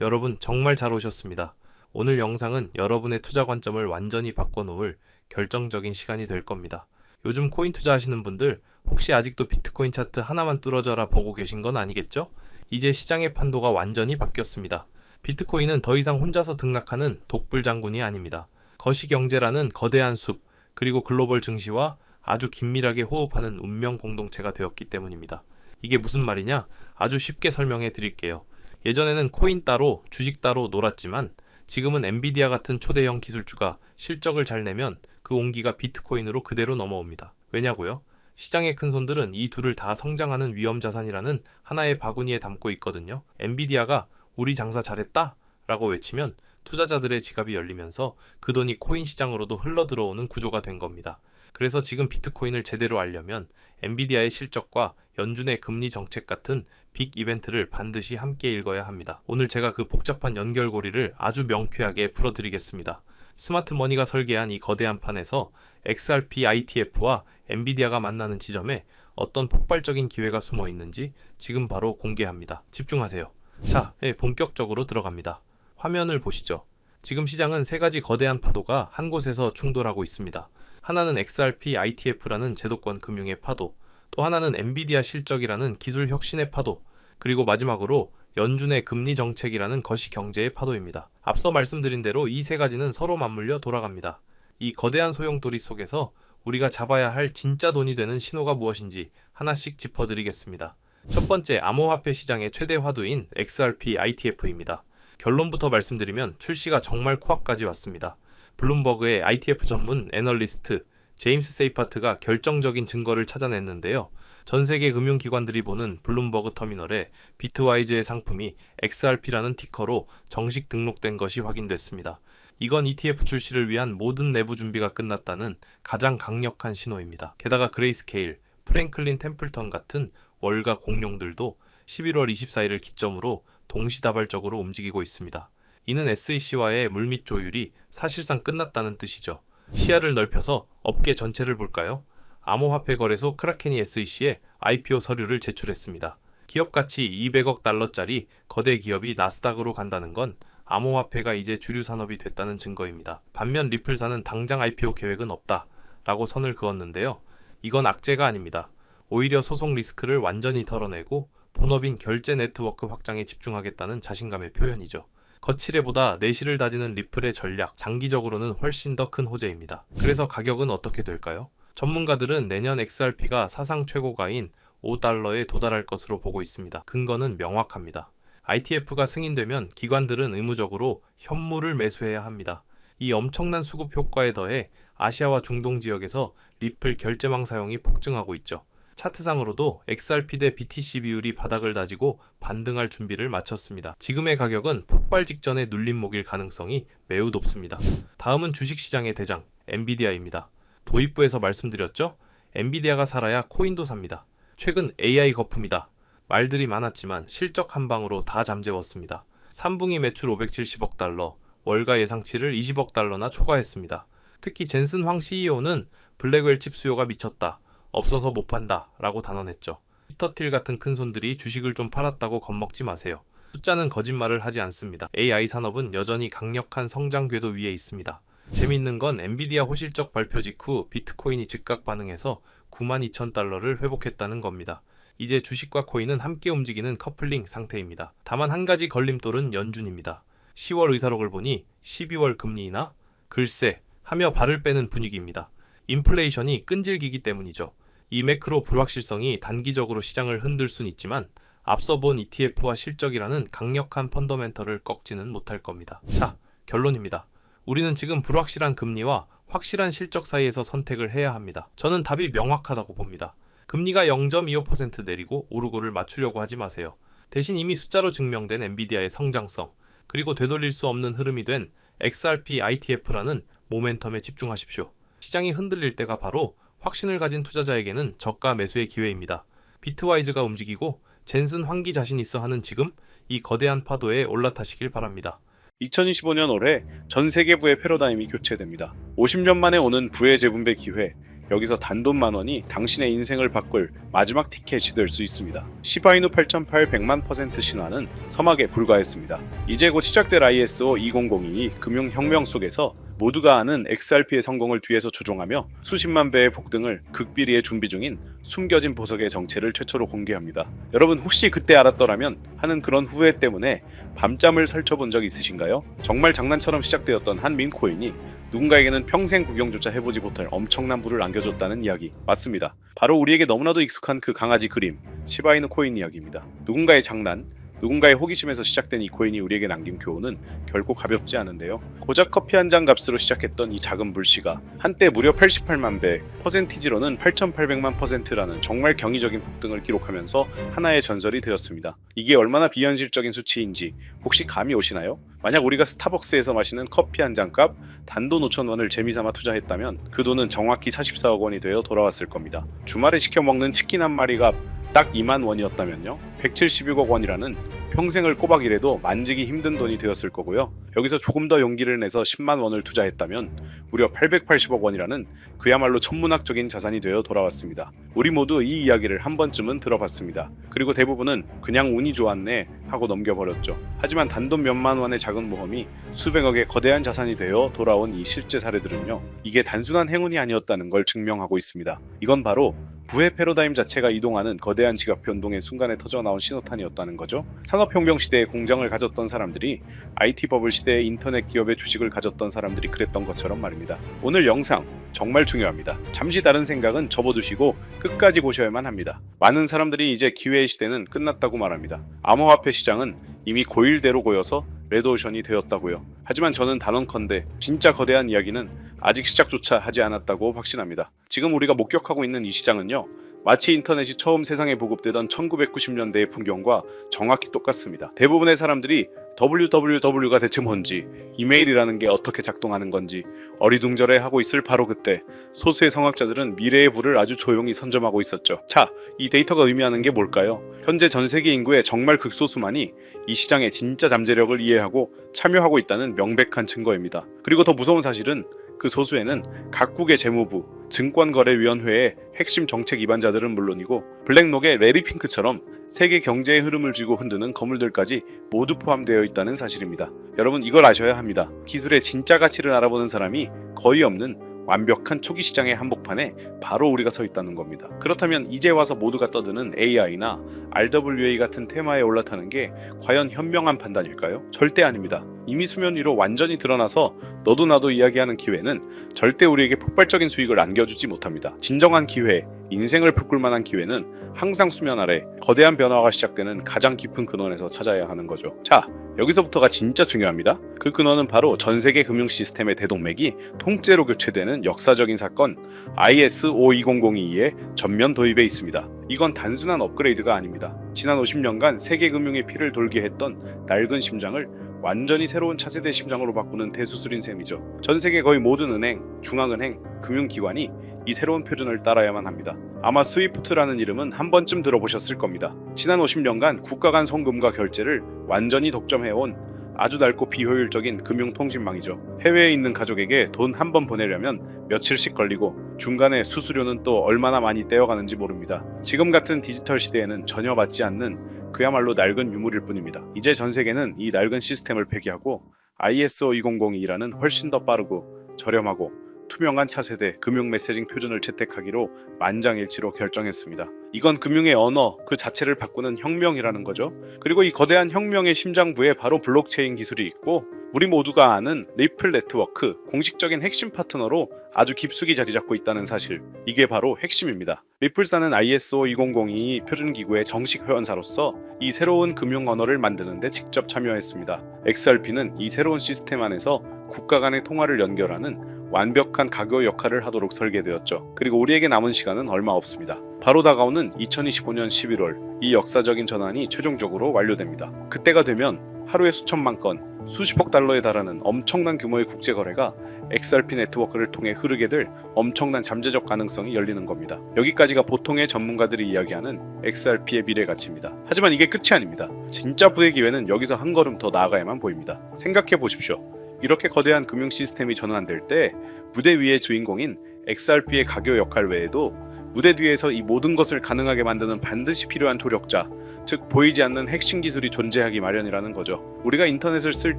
여러분 정말 잘 오셨습니다. 오늘 영상은 여러분의 투자 관점을 완전히 바꿔놓을 결정적인 시간이 될 겁니다. 요즘 코인 투자하시는 분들 혹시 아직도 비트코인 차트 하나만 뚫어져라 보고 계신 건 아니겠죠? 이제 시장의 판도가 완전히 바뀌었습니다. 비트코인은 더 이상 혼자서 등락하는 독불 장군이 아닙니다. 거시경제라는 거대한 숲, 그리고 글로벌 증시와 아주 긴밀하게 호흡하는 운명 공동체가 되었기 때문입니다. 이게 무슨 말이냐? 아주 쉽게 설명해 드릴게요. 예전에는 코인 따로, 주식 따로 놀았지만 지금은 엔비디아 같은 초대형 기술주가 실적을 잘 내면 그 온기가 비트코인으로 그대로 넘어옵니다. 왜냐고요? 시장의 큰 손들은 이 둘을 다 성장하는 위험 자산이라는 하나의 바구니에 담고 있거든요. 엔비디아가 우리 장사 잘했다! 라고 외치면 투자자들의 지갑이 열리면서 그 돈이 코인 시장으로도 흘러 들어오는 구조가 된 겁니다. 그래서 지금 비트코인을 제대로 알려면 엔비디아의 실적과 연준의 금리 정책 같은 빅 이벤트를 반드시 함께 읽어야 합니다. 오늘 제가 그 복잡한 연결고리를 아주 명쾌하게 풀어드리겠습니다. 스마트 머니가 설계한 이 거대한 판에서 XRP ITF와 엔비디아가 만나는 지점에 어떤 폭발적인 기회가 숨어 있는지 지금 바로 공개합니다. 집중하세요. 자, 예, 본격적으로 들어갑니다. 화면을 보시죠. 지금 시장은 세 가지 거대한 파도가 한 곳에서 충돌하고 있습니다. 하나는 XRP ITF라는 제도권 금융의 파도, 또 하나는 엔비디아 실적이라는 기술 혁신의 파도, 그리고 마지막으로 연준의 금리 정책이라는 거시 경제의 파도입니다. 앞서 말씀드린 대로 이 세 가지는 서로 맞물려 돌아갑니다. 이 거대한 소용돌이 속에서 우리가 잡아야 할 진짜 돈이 되는 신호가 무엇인지 하나씩 짚어드리겠습니다. 첫 번째, 암호화폐 시장의 최대 화두인 XRP ITF입니다. 결론부터 말씀드리면 출시가 정말 코앞까지 왔습니다. 블룸버그의 ITF 전문 애널리스트 제임스 세이파트가 결정적인 증거를 찾아냈는데요. 전 세계 금융기관들이 보는 블룸버그 터미널에 비트와이즈의 상품이 XRP라는 티커로 정식 등록된 것이 확인됐습니다. 이건 ETF 출시를 위한 모든 내부 준비가 끝났다는 가장 강력한 신호입니다. 게다가 그레이스케일, 프랭클린 템플턴 같은 월가 공룡들도 11월 24일을 기점으로 동시다발적으로 움직이고 있습니다. 이는 SEC와의 물밑 조율이 사실상 끝났다는 뜻이죠. 시야를 넓혀서 업계 전체를 볼까요? 암호화폐 거래소 크라켄이 SEC에 IPO 서류를 제출했습니다. 기업 가치 200억 달러짜리 거대 기업이 나스닥으로 간다는 건 암호화폐가 이제 주류 산업이 됐다는 증거입니다. 반면 리플사는 당장 IPO 계획은 없다 라고 선을 그었는데요. 이건 악재가 아닙니다. 오히려 소송 리스크를 완전히 털어내고 본업인 결제 네트워크 확장에 집중하겠다는 자신감의 표현이죠. 거칠애보다 내실을 다지는 리플의 전략, 장기적으로는 훨씬 더 큰 호재입니다. 그래서 가격은 어떻게 될까요? 전문가들은 내년 XRP가 사상 최고가인 5달러에 도달할 것으로 보고 있습니다. 근거는 명확합니다. ITF가 승인되면 기관들은 의무적으로 현물을 매수해야 합니다. 이 엄청난 수급 효과에 더해 아시아와 중동 지역에서 리플 결제망 사용이 폭증하고 있죠. 차트상으로도 XRP 대 BTC 비율이 바닥을 다지고 반등할 준비를 마쳤습니다. 지금의 가격은 폭발 직전의 눌림목일 가능성이 매우 높습니다. 다음은 주식시장의 대장, 엔비디아입니다. 도입부에서 말씀드렸죠? 엔비디아가 살아야 코인도 삽니다. 최근 AI 거품이다. 말들이 많았지만 실적 한 방으로 다 잠재웠습니다. 3분기 매출 570억 달러, 월가 예상치를 20억 달러나 초과했습니다. 특히 젠슨 황 CEO는 블랙웰 칩 수요가 미쳤다. 없어서 못 판다. 라고 단언했죠. 피터틸 같은 큰 손들이 주식을 좀 팔았다고 겁먹지 마세요. 숫자는 거짓말을 하지 않습니다. AI 산업은 여전히 강력한 성장 궤도 위에 있습니다. 재미있는 건 엔비디아 호실적 발표 직후 비트코인이 즉각 반응해서 92,000달러를 회복했다는 겁니다. 이제 주식과 코인은 함께 움직이는 커플링 상태입니다. 다만 한 가지 걸림돌은 연준입니다. 10월 의사록을 보니 12월 금리 인하? 글쎄, 하며 발을 빼는 분위기입니다. 인플레이션이 끈질기기 때문이죠. 이 매크로 불확실성이 단기적으로 시장을 흔들 순 있지만 앞서 본 ETF와 실적이라는 강력한 펀더멘털을 꺾지는 못할 겁니다. 자, 결론입니다. 우리는 지금 불확실한 금리와 확실한 실적 사이에서 선택을 해야 합니다. 저는 답이 명확하다고 봅니다. 금리가 0.25% 내리고 오르고를 맞추려고 하지 마세요. 대신 이미 숫자로 증명된 엔비디아의 성장성, 그리고 되돌릴 수 없는 흐름이 된 XRP ITF라는 모멘텀에 집중하십시오. 시장이 흔들릴 때가 바로 확신을 가진 투자자에게는 저가 매수의 기회입니다. 비트와이즈가 움직이고 젠슨 환기 자신 있어 하는 지금 이 거대한 파도에 올라타시길 바랍니다. 2025년 올해 전 세계 부의 패러다임이 교체됩니다. 50년 만에 오는 부의 재분배 기회, 여기서 단돈 만 원이 당신의 인생을 바꿀 마지막 티켓이 될 수 있습니다. 시바이누 8.8 100만 퍼센트 신화는 서막에 불과했습니다. 이제 곧 시작될 ISO 2002 금융혁명 속에서 모두가 아는 XRP의 성공을 뒤에서 조종하며 수십만 배의 폭등을 극비리에 준비 중인 숨겨진 보석의 정체를 최초로 공개합니다. 여러분 혹시 그때 알았더라면 하는 그런 후회 때문에 밤잠을 설쳐본 적 있으신가요? 정말 장난처럼 시작되었던 한 밈코인이 누군가에게는 평생 구경조차 해보지 못할 엄청난 부를 안겨줬다는 이야기 맞습니다. 바로 우리에게 너무나도 익숙한 그 강아지 그림 시바이누 코인 이야기입니다. 누군가의 장난 누군가의 호기심에서 시작된 이 코인이 우리에게 남긴 교훈은 결코 가볍지 않은데요. 고작 커피 한 잔 값으로 시작했던 이 작은 물씨가 한때 무려 88만 배, 퍼센티지로는 8,800만 퍼센트라는 정말 경이적인 폭등을 기록하면서 하나의 전설이 되었습니다. 이게 얼마나 비현실적인 수치인지 혹시 감이 오시나요? 만약 우리가 스타벅스에서 마시는 커피 한 잔 값 단돈 5천 원을 재미삼아 투자했다면 그 돈은 정확히 44억 원이 되어 돌아왔을 겁니다. 주말에 시켜 먹는 치킨 한 마리 값 딱 2만 원이었다면요. 176억 원이라는 평생을 꼬박 일해도 만지기 힘든 돈이 되었을 거고요. 여기서 조금 더 용기를 내서 10만 원을 투자했다면 무려 880억 원이라는 그야말로 천문학적인 자산이 되어 돌아왔습니다. 우리 모두 이 이야기를 한 번쯤은 들어봤습니다. 그리고 대부분은 그냥 운이 좋았네 하고 넘겨버렸죠. 하지만 단돈 몇만 원의 작은 모험이 수백억의 거대한 자산이 되어 돌아온 이 실제 사례들은요. 이게 단순한 행운이 아니었다는 걸 증명하고 있습니다. 이건 바로 부의 패러다임 자체가 이동하는 거대한 지각 변동의 순간에 터져 나온 신호탄이었다는 거죠. 산업혁명 시대에 공장을 가졌던 사람들이 IT 버블 시대에 인터넷 기업의 주식을 가졌던 사람들이 그랬던 것처럼 말입니다. 오늘 영상 정말 중요합니다. 잠시 다른 생각은 접어두시고 끝까지 보셔야만 합니다. 많은 사람들이 이제 기회의 시대는 끝났다고 말합니다. 암호화폐 시장은 이미 고일대로 고여서 레드오션이 되었다고요. 하지만 저는 단언컨대 진짜 거대한 이야기는 아직 시작조차 하지 않았다고 확신합니다. 지금 우리가 목격하고 있는 이 시장은요. 마치 인터넷이 처음 세상에 보급되던 1990년대의 풍경과 정확히 똑같습니다. 대부분의 사람들이 www가 대체 뭔지, 이메일이라는 게 어떻게 작동하는 건지 어리둥절해 하고 있을 바로 그때 소수의 성학자들은 미래의 부를 아주 조용히 선점하고 있었죠. 자, 이 데이터가 의미하는 게 뭘까요? 현재 전 세계 인구의 정말 극소수만이 이 시장의 진짜 잠재력을 이해하고 참여하고 있다는 명백한 증거입니다. 그리고 더 무서운 사실은 그 소수에는 각국의 재무부, 증권거래위원회의 핵심 정책 위반자들은 물론이고 블랙록의 레리 핑크처럼 세계 경제의 흐름을 쥐고 흔드는 거물들까지 모두 포함되어 있다는 사실입니다. 여러분 이걸 아셔야 합니다. 기술의 진짜 가치를 알아보는 사람이 거의 없는 완벽한 초기 시장의 한복판에 바로 우리가 서 있다는 겁니다. 그렇다면 이제 와서 모두가 떠드는 AI나 RWA 같은 테마에 올라타는 게 과연 현명한 판단일까요? 절대 아닙니다. 이미 수면 위로 완전히 드러나서 너도 나도 이야기하는 기회는 절대 우리에게 폭발적인 수익을 안겨주지 못합니다. 진정한 기회, 인생을 바꿀 만한 기회는 항상 수면 아래 거대한 변화가 시작되는 가장 깊은 근원에서 찾아야 하는 거죠. 자, 여기서부터가 진짜 중요합니다. 그 근원은 바로 전 세계 금융 시스템의 대동맥이 통째로 교체되는 역사적인 사건 IS 52002의 전면 도입에 있습니다. 이건 단순한 업그레이드가 아닙니다. 지난 50년간 세계 금융의 피를 돌게 했던 낡은 심장을 완전히 새로운 차세대 심장으로 바꾸는 대수술인 셈이죠. 전 세계 거의 모든 은행, 중앙은행, 금융기관이 이 새로운 표준을 따라야만 합니다. 아마 스위프트라는 이름은 한 번쯤 들어보셨을 겁니다. 지난 50년간 국가 간 송금과 결제를 완전히 독점해온 아주 낡고 비효율적인 금융통신망이죠. 해외에 있는 가족에게 돈 한 번 보내려면 며칠씩 걸리고 중간에 수수료는 또 얼마나 많이 떼어가는지 모릅니다. 지금 같은 디지털 시대에는 전혀 맞지 않는 그야말로 낡은 유물일 뿐입니다. 이제 전 세계는 이 낡은 시스템을 폐기하고 ISO 2002라는 훨씬 더 빠르고 저렴하고 투명한 차세대 금융 메시징 표준을 채택하기로 만장일치로 결정했습니다. 이건 금융의 언어 그 자체를 바꾸는 혁명이라는 거죠. 그리고 이 거대한 혁명의 심장부에 바로 블록체인 기술이 있고 우리 모두가 아는 리플 네트워크 공식적인 핵심 파트너로 아주 깊숙이 자리 잡고 있다는 사실 이게 바로 핵심입니다. 리플사는 ISO 2002 표준 기구의 정식 회원사로서 이 새로운 금융 언어를 만드는 데 직접 참여했습니다. XRP는 이 새로운 시스템 안에서 국가 간의 통화를 연결하는 완벽한 가교 역할을 하도록 설계되었죠. 그리고 우리에게 남은 시간은 얼마 없습니다. 바로 다가오는 2025년 11월 이 역사적인 전환이 최종적으로 완료됩니다. 그때가 되면 하루에 수천만 건, 수십억 달러에 달하는 엄청난 규모의 국제 거래가 XRP 네트워크를 통해 흐르게 될 엄청난 잠재적 가능성이 열리는 겁니다. 여기까지가 보통의 전문가들이 이야기하는 XRP의 미래 가치입니다. 하지만 이게 끝이 아닙니다. 진짜 부의 기회는 여기서 한 걸음 더 나아가야만 보입니다. 생각해 보십시오. 이렇게 거대한 금융 시스템이 전환될 때 무대 위의 주인공인 XRP의 가교 역할 외에도 무대 뒤에서 이 모든 것을 가능하게 만드는 반드시 필요한 조력자, 즉 보이지 않는 핵심 기술이 존재하기 마련이라는 거죠. 우리가 인터넷을 쓸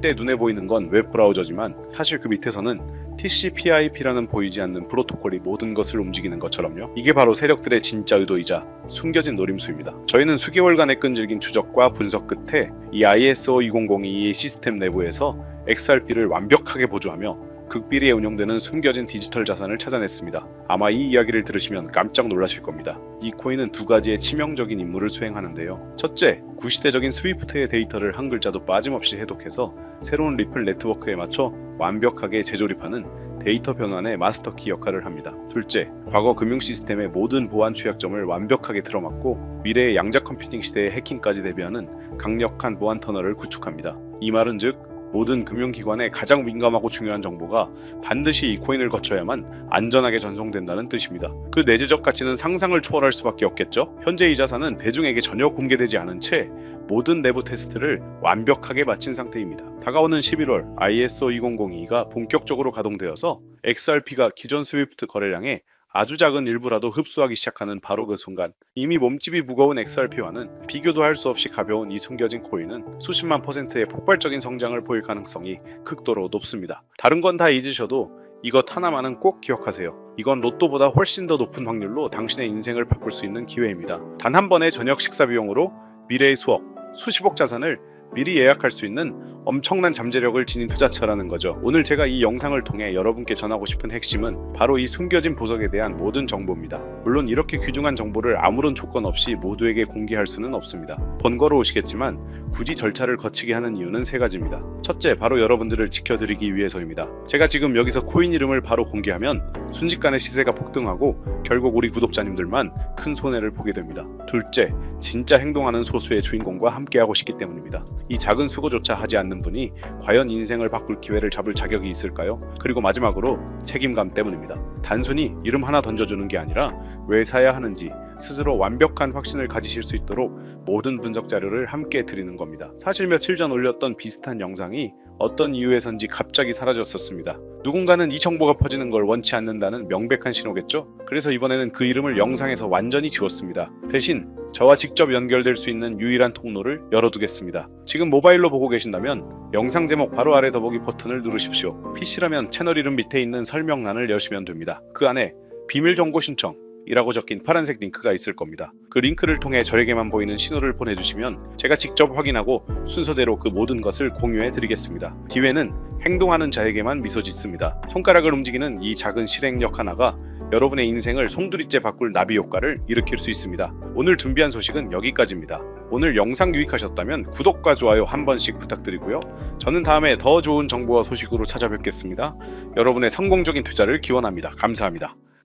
때 눈에 보이는 건 웹 브라우저지만 사실 그 밑에서는 TCP/IP라는 보이지 않는 프로토콜이 모든 것을 움직이는 것처럼요. 이게 바로 세력들의 진짜 의도이자 숨겨진 노림수입니다. 저희는 수개월간의 끈질긴 추적과 분석 끝에 이 ISO 2002 시스템 내부에서 XRP를 완벽하게 보조하며 극비리에 운용되는 숨겨진 디지털 자산을 찾아냈습니다. 아마 이 이야기를 들으시면 깜짝 놀라실 겁니다. 이 코인은 두 가지의 치명적인 임무를 수행하는데요. 첫째, 구시대적인 스위프트의 데이터를 한 글자도 빠짐없이 해독해서 새로운 리플 네트워크에 맞춰 완벽하게 재조립하는 데이터 변환의 마스터키 역할을 합니다. 둘째, 과거 금융 시스템의 모든 보안 취약점을 완벽하게 틀어막고 미래의 양자 컴퓨팅 시대의 해킹까지 대비하는 강력한 보안 터널을 구축합니다. 이 말은 즉 모든 금융기관의 가장 민감하고 중요한 정보가 반드시 이 코인을 거쳐야만 안전하게 전송된다는 뜻입니다. 그 내재적 가치는 상상을 초월할 수밖에 없겠죠. 현재 이 자산은 대중에게 전혀 공개되지 않은 채 모든 내부 테스트를 완벽하게 마친 상태입니다. 다가오는 11월 ISO 2002가 본격적으로 가동되어서 XRP가 기존 스위프트 거래량의 아주 작은 일부라도 흡수하기 시작하는 바로 그 순간 이미 몸집이 무거운 XRP와는 비교도 할 수 없이 가벼운 이 숨겨진 코인은 수십만 퍼센트의 폭발적인 성장을 보일 가능성이 극도로 높습니다. 다른 건 다 잊으셔도 이것 하나만은 꼭 기억하세요. 이건 로또보다 훨씬 더 높은 확률로 당신의 인생을 바꿀 수 있는 기회입니다. 단 한 번의 저녁 식사 비용으로 미래의 수억, 수십억 자산을 미리 예약할 수 있는 엄청난 잠재력을 지닌 투자처라는 거죠. 오늘 제가 이 영상을 통해 여러분께 전하고 싶은 핵심은 바로 이 숨겨진 보석에 대한 모든 정보입니다. 물론 이렇게 귀중한 정보를 아무런 조건 없이 모두에게 공개할 수는 없습니다. 번거로우시겠지만 굳이 절차를 거치게 하는 이유는 세 가지입니다. 첫째, 바로 여러분들을 지켜드리기 위해서입니다. 제가 지금 여기서 코인 이름을 바로 공개하면 순식간에 시세가 폭등하고 결국 우리 구독자님들만 큰 손해를 보게 됩니다. 둘째, 진짜 행동하는 소수의 주인공과 함께하고 싶기 때문입니다. 이 작은 수고조차 하지 않는 분이 과연 인생을 바꿀 기회를 잡을 자격이 있을까요? 그리고 마지막으로 책임감 때문입니다. 단순히 이름 하나 던져주는 게 아니라 왜 사야 하는지 스스로 완벽한 확신을 가지실 수 있도록 모든 분석 자료를 함께 드리는 겁니다. 사실 며칠 전 올렸던 비슷한 영상이 어떤 이유에선지 갑자기 사라졌었습니다. 누군가는 이 정보가 퍼지는 걸 원치 않는다는 명백한 신호겠죠? 그래서 이번에는 그 이름을 영상에서 완전히 지웠습니다. 대신 저와 직접 연결될 수 있는 유일한 통로를 열어두겠습니다. 지금 모바일로 보고 계신다면 영상 제목 바로 아래 더보기 버튼을 누르십시오. PC라면 채널 이름 밑에 있는 설명란을 여시면 됩니다. 그 안에 비밀 정보 신청 이라고 적힌 파란색 링크가 있을 겁니다. 그 링크를 통해 저에게만 보이는 신호를 보내주시면 제가 직접 확인하고 순서대로 그 모든 것을 공유해 드리겠습니다. 기회는 행동하는 자에게만 미소 짓습니다. 손가락을 움직이는 이 작은 실행력 하나가 여러분의 인생을 송두리째 바꿀 나비 효과를 일으킬 수 있습니다. 오늘 준비한 소식은 여기까지입니다. 오늘 영상 유익하셨다면 구독과 좋아요 한 번씩 부탁드리고요. 저는 다음에 더 좋은 정보와 소식으로 찾아뵙겠습니다. 여러분의 성공적인 투자를 기원합니다. 감사합니다.